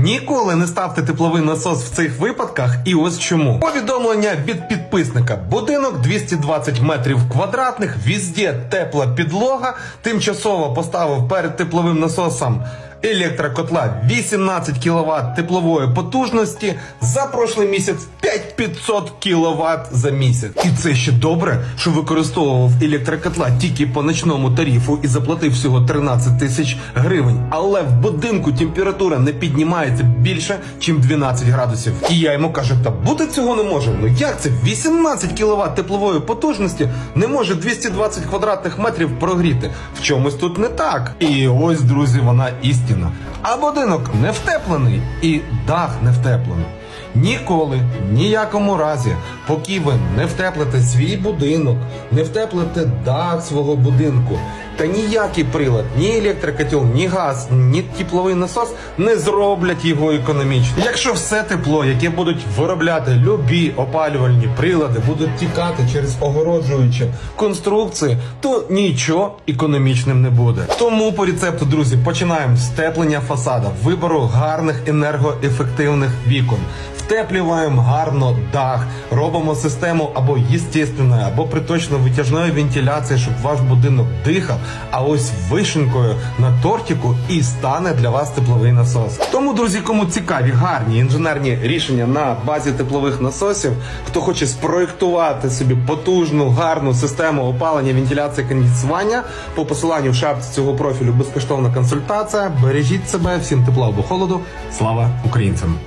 Ніколи не ставте тепловий насос в цих випадках, і ось чому. Повідомлення від підписника. Будинок 220 метрів квадратних, візде тепла підлога. Тимчасово поставив перед тепловим насосом електрокотла 18 кВт теплової потужності. За прошлий місяць 5500 кВт за місяць. І це ще добре, що використовував електрокотла тільки по ночному тарифу і заплатив всього 13 тисяч гривень. Але в будинку температура не піднімається більше, ніж 12 градусів. І я йому кажу, та бути цього не може. Ну як це? 18 кВт теплової потужності не може 220 квадратних метрів прогріти. В чомусь тут не так. І ось, друзі, вона істина. А будинок не втеплений і дах не втеплений. Ніколи, ніякому разі, поки ви не втеплите свій будинок, не втеплите дах свого будинку, та ніякий прилад, ні електрокотел, ні газ, ні тепловий насос не зроблять його економічно. Якщо все тепло, яке будуть виробляти любі опалювальні прилади, будуть тікати через огороджуючі конструкції, то нічого економічним не буде. Тому по рецепту, друзі, починаємо з теплення фасада, вибору гарних енергоефективних вікон. Втеплюємо гарно дах, робимо систему або естественної, або приточно-витяжної вентиляції, щоб ваш будинок дихав. А ось вишенкою на тортику і стане для вас тепловий насос. Тому, друзі, кому цікаві гарні інженерні рішення на базі теплових насосів, хто хоче спроектувати собі потужну гарну систему опалення, вентиляції, кондиціювання, по посиланню в шапці цього профілю безкоштовна консультація. Бережіть себе, всім тепла або холоду. Слава українцям!